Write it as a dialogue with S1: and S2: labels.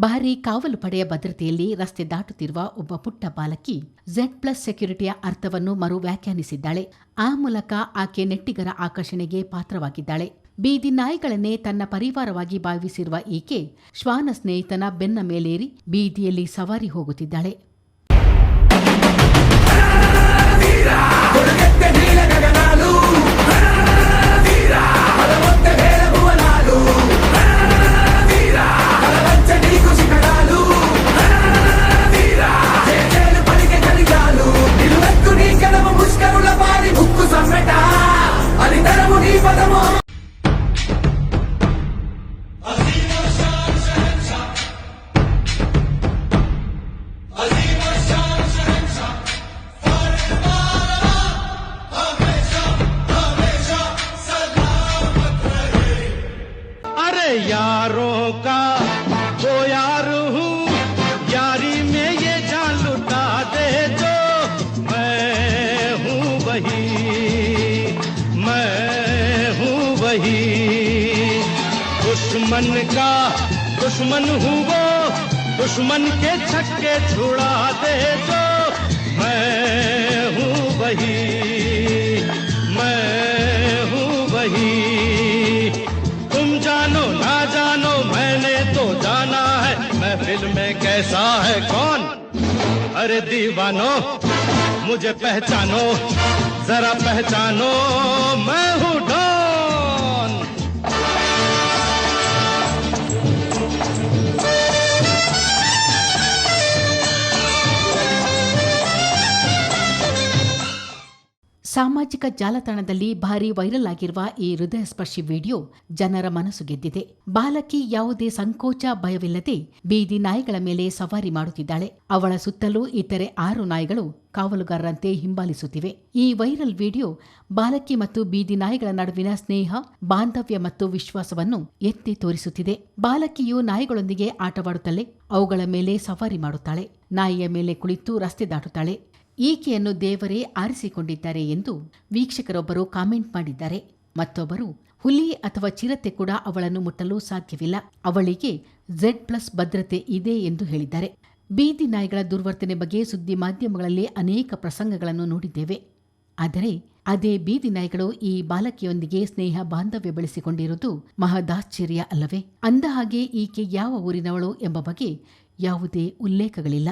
S1: ಭಾರೀ ಕಾವಲು ಪಡೆಯ ಭದ್ರತೆಯಲ್ಲಿ ರಸ್ತೆ ದಾಟುತ್ತಿರುವ ಒಬ್ಬ ಪುಟ್ಟ ಬಾಲಕಿ ಝೆಡ್ ಪ್ಲಸ್ ಸೆಕ್ಯುರಿಟಿಯ ಅರ್ಥವನ್ನು ಮರು ವ್ಯಾಖ್ಯಾನಿಸಿದ್ದಾಳೆ ಆ ಮೂಲಕ ಆಕೆ ನೆಟ್ಟಿಗರ ಆಕರ್ಷಣೆಗೆ ಪಾತ್ರವಾಗಿದ್ದಾಳೆ. ಬೀದಿ ನಾಯಿಗಳನ್ನೇ ತನ್ನ ಪರಿವಾರವಾಗಿ ಭಾವಿಸಿರುವ ಈಕೆ ಶ್ವಾನ ಸ್ನೇಹಿತನ ಬೆನ್ನ ಮೇಲೇರಿ ಬೀದಿಯಲ್ಲಿ ಸವಾರಿ ಹೋಗುತ್ತಿದ್ದಾಳೆ.
S2: यारों का वो यार हूँ। यारी में ये जान लुटा दे जो मैं हूँ वही, मैं हूँ वही। दुश्मन का दुश्मन हूँ वो। दुश्मन के छक्के छुड़ा दे जो मैं हूँ वही। महफिल में कैसा है कौन? अरे दीवानो मुझे पहचानो जरा पहचानो मैं हूँ
S1: ಸಾಮಾಜಿಕ ಜಾಲತಾಣದಲ್ಲಿ ಭಾರಿ ವೈರಲ್ ಆಗಿರುವ ಈ ಹೃದಯಸ್ಪರ್ಶಿ ವಿಡಿಯೋ ಜನರ ಮನಸ್ಸು ಗೆದ್ದಿದೆ. ಬಾಲಕಿ ಯಾವುದೇ ಸಂಕೋಚ ಭಯವಿಲ್ಲದೆ ಬೀದಿ ನಾಯಿಗಳ ಮೇಲೆ ಸವಾರಿ ಮಾಡುತ್ತಿದ್ದಾಳೆ. ಅವಳ ಸುತ್ತಲೂ ಇತರೆ ಆರು ನಾಯಿಗಳು ಕಾವಲುಗಾರರಂತೆ ಹಿಂಬಾಲಿಸುತ್ತಿವೆ. ಈ ವೈರಲ್ ವಿಡಿಯೋ ಬಾಲಕಿ ಮತ್ತು ಬೀದಿ ನಾಯಿಗಳ ನಡುವಿನ ಸ್ನೇಹ, ಬಾಂಧವ್ಯ ಮತ್ತು ವಿಶ್ವಾಸವನ್ನು ಎತ್ತಿ ತೋರಿಸುತ್ತಿದೆ. ಬಾಲಕಿಯು ನಾಯಿಗಳೊಂದಿಗೆ ಆಟವಾಡುತ್ತಲೇ ಅವುಗಳ ಮೇಲೆ ಸವಾರಿ ಮಾಡುತ್ತಾಳೆ. ನಾಯಿಯ ಮೇಲೆ ಕುಳಿತು ರಸ್ತೆ ದಾಟುತ್ತಾಳೆ. ಈಕೆಯನ್ನು ದೇವರೇ ಆರಿಸಿಕೊಂಡಿದ್ದಾರೆ ಎಂದು ವೀಕ್ಷಕರೊಬ್ಬರು ಕಾಮೆಂಟ್ ಮಾಡಿದ್ದಾರೆ. ಮತ್ತೊಬ್ಬರು, ಹುಲಿ ಅಥವಾ ಚಿರತೆ ಕೂಡ ಅವಳನ್ನು ಮುಟ್ಟಲು ಸಾಧ್ಯವಿಲ್ಲ. ಅವಳಿಗೆ ಝೆಡ್ ಪ್ಲಸ್ ಭದ್ರತೆ ಇದೆ ಎಂದು ಹೇಳಿದ್ದಾರೆ. ಬೀದಿ ನಾಯಿಗಳ ದುರ್ವರ್ತನೆ ಬಗ್ಗೆ ಸುದ್ದಿ ಮಾಧ್ಯಮಗಳಲ್ಲಿ ಅನೇಕ ಪ್ರಸಂಗಗಳನ್ನು ನೋಡಿದ್ದೇವೆ. ಆದರೆ ಅದೇ ಬೀದಿ ನಾಯಿಗಳು ಈ ಬಾಲಕಿಯೊಂದಿಗೆ ಸ್ನೇಹ ಬಾಂಧವ್ಯ ಬೆಳೆಸಿಕೊಂಡಿರುವುದು ಮಹದಾಶ್ಚರ್ಯ ಅಲ್ಲವೇ? ಅಂದಹಾಗೆ, ಈಕೆ ಯಾವ ಊರಿನವಳು ಎಂಬ ಬಗ್ಗೆ ಯಾವುದೇ ಉಲ್ಲೇಖಗಳಿಲ್ಲ.